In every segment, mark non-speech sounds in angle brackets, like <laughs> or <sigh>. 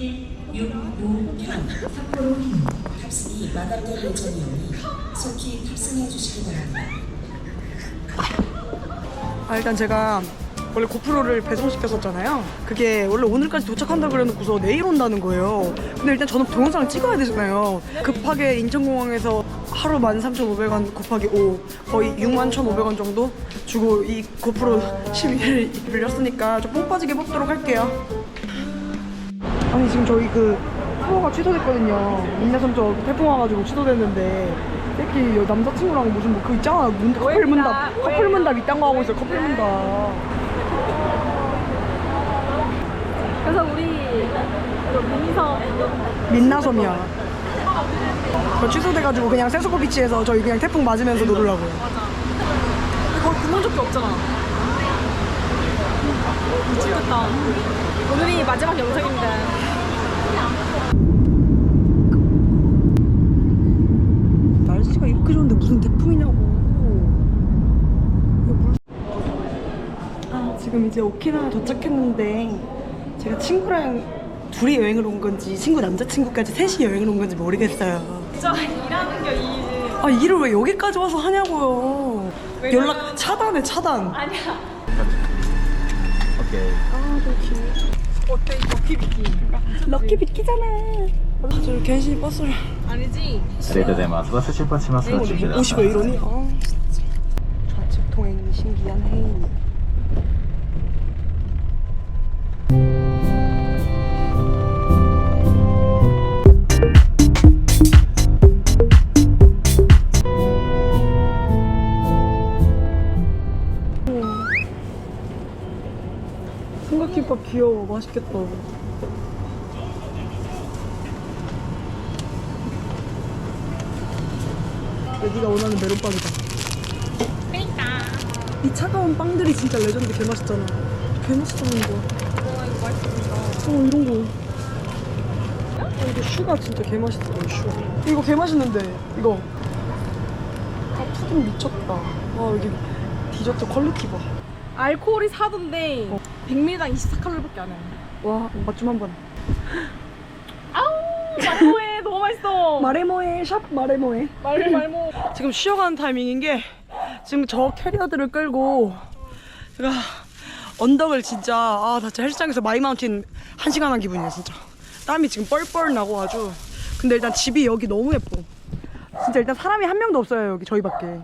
김윤우현 탑승이 마감될 예정이오니 속히 탑승해 주시기 바랍니다. 아 일단 제가 원래 고프로를 배송시켰었잖아요. 그게 원래 오늘까지 도착한다 그래놓고서 내일 온다는 거예요. 근데 일단 저는 동영상을 찍어야 되잖아요. 급하게 인천공항에서 하루 13,500원 곱하기 5 거의 61,500원 정도 주고 이 고프로 12를 빌렸으니까 좀 뽕 빠지게 뽑도록 할게요. 아니 지금 저희 그 투어가 취소됐거든요. 민나섬 저 태풍 와가지고 취소됐는데 새끼 여 남자친구랑 무슨 뭐 그 있잖아. 문, 커플 문답 커플 문답 이딴 거 하고 있어요 커플 문답 그래서 우리 그 미니섬 민나섬이야. 저 취소돼가지고 그냥 세수코 비치에서 저희 그냥 태풍 맞으면서 놀으려고요. 거기 구멍조끼 없잖아. 미치겠다. 오늘이 마지막 영상입니다. 날씨가 이렇게 좋은데 무슨 물- 아, 지금 이제 오키나와 도착했는데 제가 친구랑 둘이 여행을 온 건지 친구 남자친구까지 셋이 여행을 온 건지 모르겠어요 진짜 일하는 게 이지. 아 일을 왜 여기까지 와서 하냐고요 연락 차단해 차단 아니야. 오케이. 어때 이 럭키 비키? 럭키 비키잖아 아, 저 괜시 버스를 아니지. ありがとうございます。バス出発しますので、ご注意くだ 옷이 さ 왜 い。 이러니? 아 진짜 좌측 통행이 신기한 헤이 삼각김밥 귀여워 맛있겠다 여기가 원하는 메론빵이다 이 차가운 빵들이 진짜 레전드 개 맛있잖아. 개 맛있다는 거. 어 이거 맛있습니다. 어 이런 거. 어, 이거 슈가 진짜 개 맛있어. 슈. 이거 개 맛있는데 이거. 아 푸딩 미쳤다. 와 여기 디저트 퀄리티 봐. 알코올이 사던데 100ml당 24칼로리밖에 안 해. 와맛 좀 한번. 아우 말모해 <laughs> 너무 맛있어. 마레모에 샵 마레모에. 말 말모. 지금 쉬어가는 타이밍인 게 지금 저 캐리어들을 끌고 제가 언덕을 진짜 아나 진짜 헬스장에서 마이마운틴 한 시간 한 기분이야 진짜 땀이 지금 뻘뻘 나고 아주 근데 일단 집이 여기 너무 예뻐 진짜 일단 사람이 한 명도 없어요 여기 저희밖에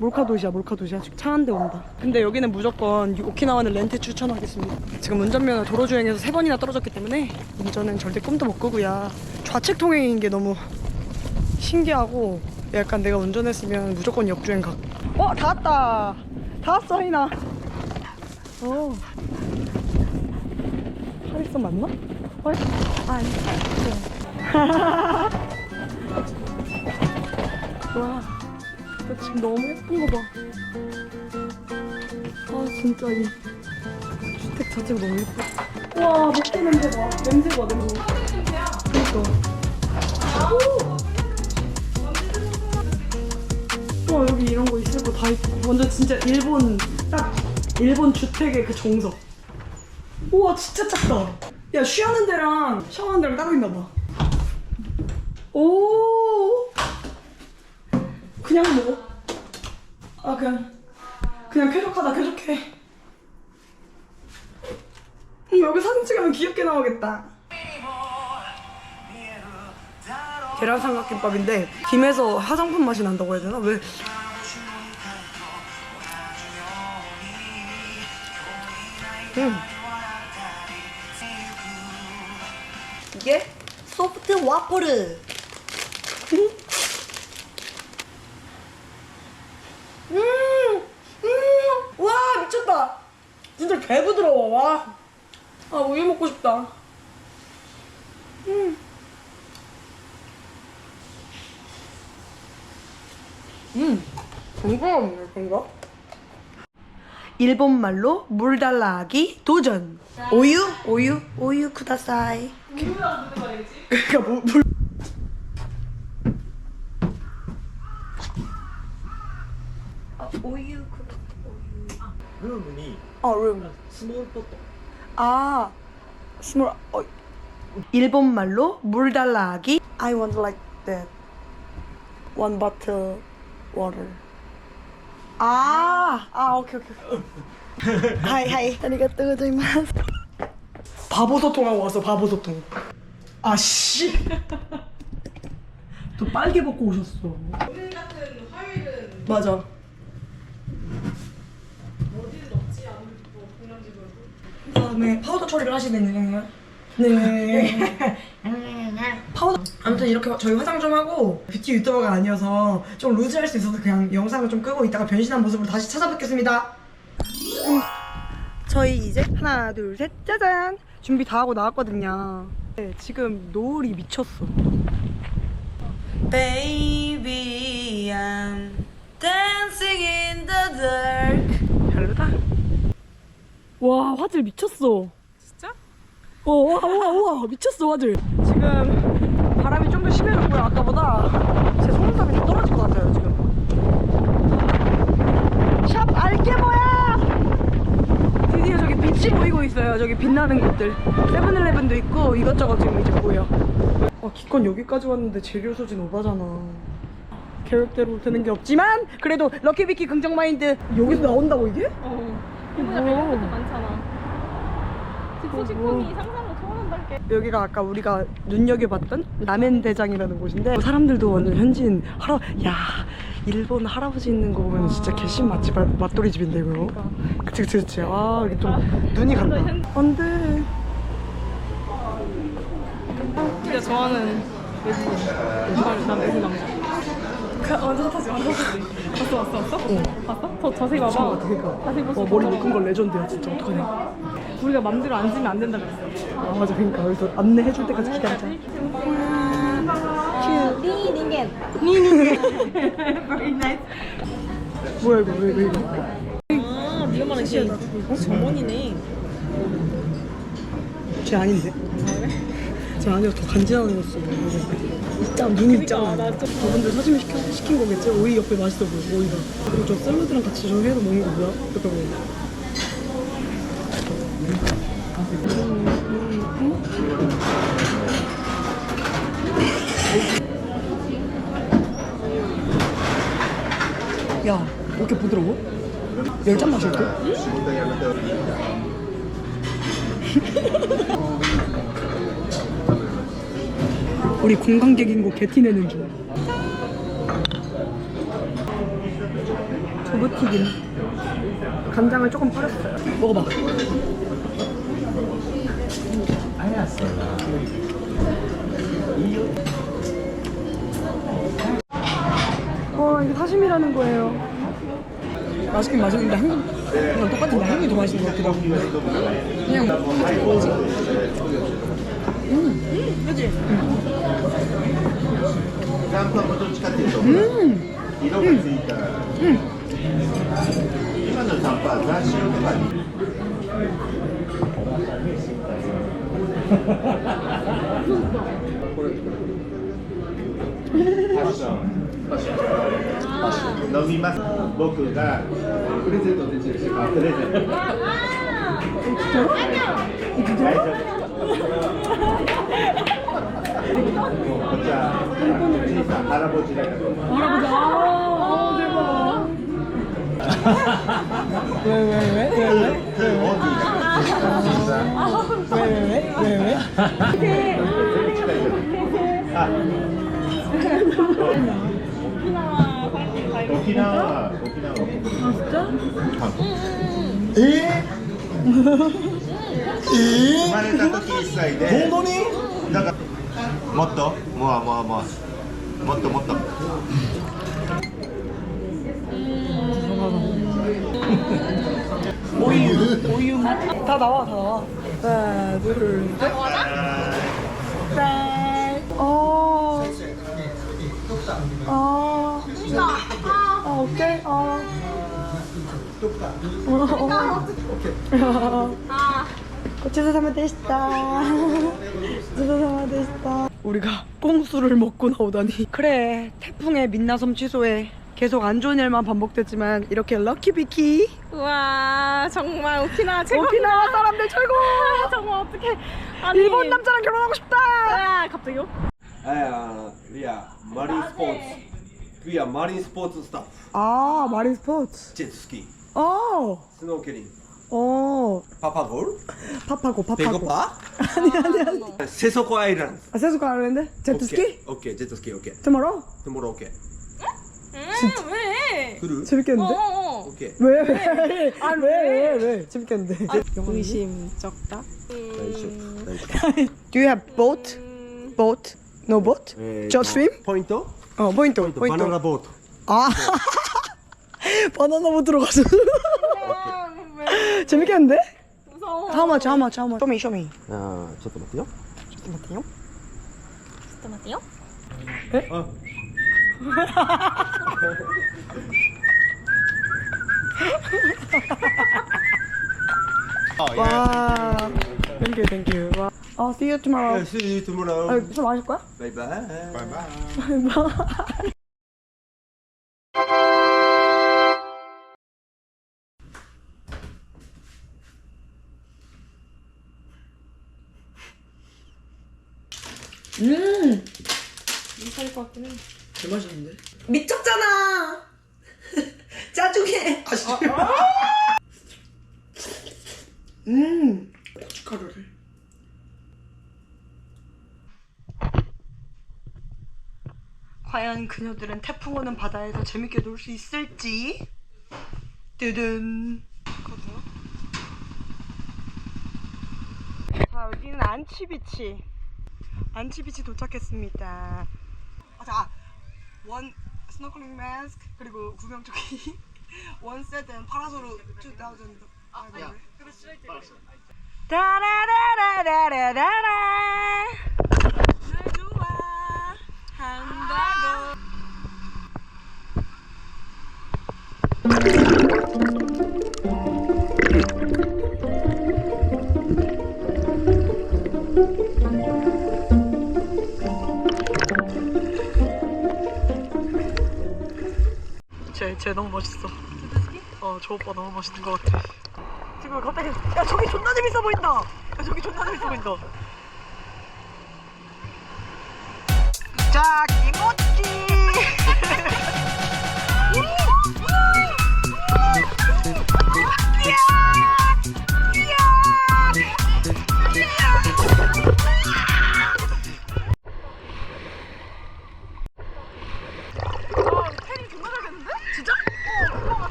몰카 도시야 몰카 도시야 지금 차 한 대 온다 근데 여기는 무조건 이 오키나와는 렌트 추천하겠습니다 지금 운전면허 도로 주행에서 세 번이나 떨어졌기 때문에 운전은 절대 꿈도 못 꾸고요 좌측 통행인 게 너무 신기하고 약간 내가 운전했으면 무조건 역주행 가. 어, 다 왔다. 다 왔어, 하이나. 어. 하리스 맞나? 어, 아니. <laughs> 와, 나 지금 너무 예쁜 거 봐. 아, 진짜 이 주택 자체가 너무 예뻐. 와, 목대 냄새 봐. 냄새 봐, 냄새. 그니까. 와 여기 이런 거 있을 거 다 있고 완전 진짜 일본 딱 일본 주택의 그 정석 우와 진짜 작다 야 쉬하는 데랑 샤워하는 데랑 따로 있나 봐 오 그냥 먹어 아 그냥 그냥 쾌적하다 쾌적해 음, 여기 사진 찍으면 귀엽게 나오겠다 계란 삼각김밥인데 김에서 화장품 맛이 난다고 해야 되나? 왜? 음. 이게 소프트 와퍼르. 음, 음, 와 미쳤다. 진짜 개 부드러워. 와. 아 우유 먹고 싶다. 음. 음. 건강하네 건강. 일본 말로 물 달라 하기 도전. 오유 오유 오유 쿠다사이. 물이라고 그러니까 물. 물. 아, 오유 쿠다 오유. 아. 룸이. 아 룸. 스몰 포터. 아, 스몰. 어, 일본 말로 물 달라 하기. I want like that. One bottle water. 아, 아, 오케이, 오케이. 하이, 하이. 아리가또 고자이마스. 바보 소통하고 왔어, 바보 소통. 아, 씨. 또 빨개 벗고 오셨어. 오늘 같은 화요일은. 맞아. 그다음에 파우더 처리를 하시네요. 네. <laughs> 파우더. 아무튼 이렇게 저희 화장 좀 하고 뷰티 유튜버가 아니어서 좀 루즈할 수 있어서 그냥 영상을 좀 끄고 이따가 변신한 모습으로 다시 찾아뵙겠습니다. 음, 저희 이제 하나 둘 셋 짜잔 준비 다 하고 나왔거든요. 네, 지금 노을이 미쳤어. Baby, I'm dancing in the dark. 와 화질 미쳤어. 진짜? 어, 와, 와, 와, 미쳤어, 화질. 지금 바람이 좀 더 심해졌고요, 아까보다. 제 속눈썹이 좀 떨어질 것 같아요, 지금. 샵 알게 뭐야! 드디어 저기 빛이 보이고 있어요, 저기 빛나는 곳들. 세븐일레븐도 있고, 이것저것 지금 이제 보여. 아, 기껏 여기까지 왔는데 재료 소진 오바잖아. 계획대로 되는 게 없지만, 그래도 럭키비키 긍정 마인드. 여기서 나온다고, 이게? 어. 이보다 것도 많잖아. 직소식품이 상상을 초월한달게. 여기가 아까 우리가 눈여겨봤던 라멘 대장이라는 곳인데 사람들도 완전 현지인 할아 야 일본 할아버지 있는 거 보면 진짜 개신 맛집 맛돌이 집인데 이거. 그치 그치 그치. 아 이게 좀 눈이 간다. 안돼 진짜 좋아하는 외국인. 난, 난 외국 남자. 그, 완전 핫하지, 완전 핫하지. 봤어, 봤어, 봤어? 봤어? 더 자세히 봐봐. 자세히 볼수 와 머리 묶은 거 레전드야 진짜 어떡하냐 우리가 맘대로 앉으면 안 된다 그랬어. 아 맞아 그니까 여기서 안내해줄 때까지 기다리자 뭐야 이거 왜, 왜 이거 아, 네가 말한 게 정원이네. 쟤 아닌데? 쟤 아니야 더 간지나는 거였어 있잖아 눈이 있잖아 맞아. 저분들 사진 시켜, 시킨 거겠지? 오이 옆에 맛있어 보여 오이가 그리고 저 샐러드랑 같이 저 해서 먹는 거 뭐야? 잠깐만 야, 왜 이렇게 부드러워? 열잔 마실게. <laughs> 우리 관광객인 거 개티내는 중. 두부튀김. 간장을 조금 뿌렸어요. 먹어봐. 와, 이게 사심이라는 거예요. 맛있긴 맛있는데 한국 그냥 똑같은데 한국이 더 맛있는 것 같기도 하고. 그냥 뭐지? うん、うん、マジ、うん、ンパもどっちかっていうと、色がついた、今のナンパは雑誌とかにファッションファッション飲みます僕がプレゼントで大丈夫 혼자 할아버지랑 할아버지 아 대박 왜왜왜왜왜왜왜왜왜왜 오키나와 파티 가요. 오키나와. 오키나와 아 진짜? 아, 에? <laughs> 生まれた時1歳で本当にだからもっともうもうもうもっともっと 오유, 오유 맛. 다 나와, 다 나와. 하나, 둘, 셋. 짠. 어. 어. 어, 오케이. 어. 어. 고치사사마 데시다. <laughs> 우리가 꽁수를 먹고 나오다니. 그래, 태풍에 민나섬 취소해. 계속 안 좋은 일만 반복됐지만 이렇게 럭키 비키 우와 정말 오키나와 최고. 오키나와 <laughs> 사람들 최고 정말 어떻게? 아니. 일본 남자랑 결혼하고 싶다 아 갑자기요? 아, 리아 마린 스포츠. 그야 마린 스포츠 스타프. 아 마린 스포츠 제트스키, 어 스노우캐링. 어, 파파골? pap하고 pap하고 배고파? <laughs> 아니 아니 아니 세소코 아일랜드. 아 세수가 하는데 제트스키? 오케이, 오케이, 제트스키 오케이. tomorrow? 투모로 오케이. 음, 왜? 그루? 재밌겠는데? 어. 오케이. 왜? 왜? 아니 왜? 왜? 왜? 재밌겠는데 의심쩍다. 나이스, 나이스. Do you have boat? boat? No boat? 에, Just 뭐, swim? 포인트? 어 포인트 포인트. 바나나 보트. 아 <laughs> 바나나 못 들어가서 재밌겠는데? 무서워. How much? How much? How much? Show me, show me. 아, 잠깐만요. 잠깐만요. 잠깐만요. 어. 와, thank you, thank you. 와, I'll see you tomorrow. See you tomorrow. 아, 술 마실 거야? Bye bye. 음, 살것 같긴 해. 개 맛있는데? 미쳤잖아. <laughs> 짜증해. 아, 씨. 음, 고춧가루를. 과연 그녀들은 태풍 오는 바다에서 재밌게 놀 수 있을지? 뜨든. 자, 여기는 안치비치. 안치비치 도착했습니다. 아, 자, 원 스노클링 마스크 그리고 구명조끼. <laughs> 원 세트는 파라솔로 2000 아, 네. 다라라라라라라. 날 좋아 너무 멋있어. 어, 저 오빠 너무 멋있는 것 같아. 지금 갑자기, 야, 저기 존나 재밌어 보인다! 야, 저기 존나 재밌어 보인다. 자,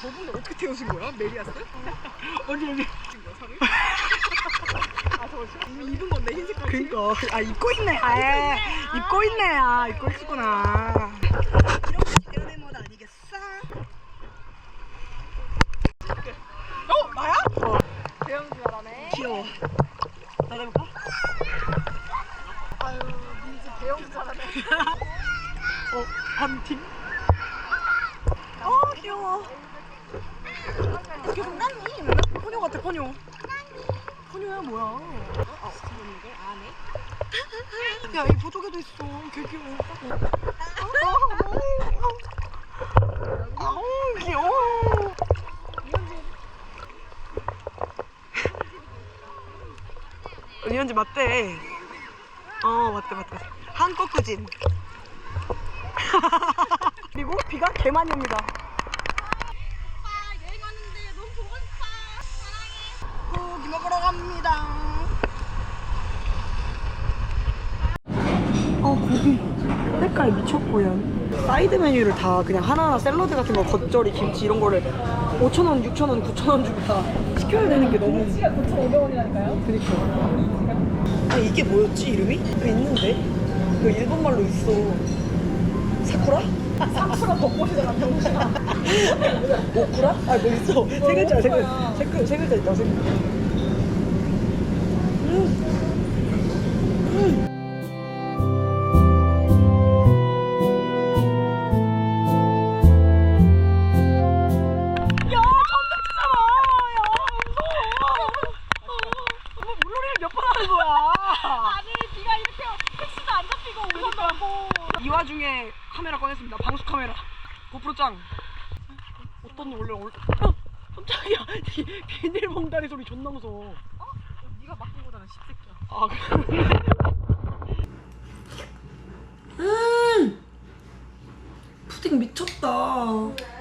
저분들 어떻게 태우신 거야? 메리아스? <laughs> 어디, 어디? 아, 저거 이미 입은 건데, 흰색 거. 그니까. 아, 입고 있네. 아, 입고 있네. 아, 입고 있구나. 이런 게 대연의 멋 아니겠어? 어, 나야? 어. 배영주 잘하네. 귀여워. 나가볼까? 아유, 민지 배영주 잘하네. <laughs> 어, 한 팀? 어, 귀여워. 이게 장난이? 포뇨 같아, 포뇨. 포뇨야, 뭐야. 아, 야, 이 보조개도 있어. 개 귀여워. 아우, 귀여워. 이현지 맞대. 어 맞대 맞대 한국 꾸진 <laughs> 그리고 비가 개 많이 옵니다 먹으러 갑니다 어 고기 색깔 미쳤고요 사이드 메뉴를 다 그냥 하나하나 샐러드 같은 거 겉절이 김치 이런 거를 5,000원 6,000원 9,000원 주고 다 시켜야 되는 게 너무 9,500원이라니까요? 그니까 아 이게 뭐였지 이름이? 또 있는데 이거 일본말로 있어 사쿠라? 사쿠라 벚꽃이잖아, 병신아. 오쿠라? 아뭐 있어 세 글자 세 글자 세 글자 있다 세 글자 와중에 카메라 꺼냈습니다. 방수 카메라. 고프로 짱. 어떤 원래 올. 어, 깜짝이야. <laughs> 비닐봉다리 소리 존나 무서워. 어? 네가 맡긴 거잖아, 십새끼야. 아 그래. 음. 푸딩 미쳤다.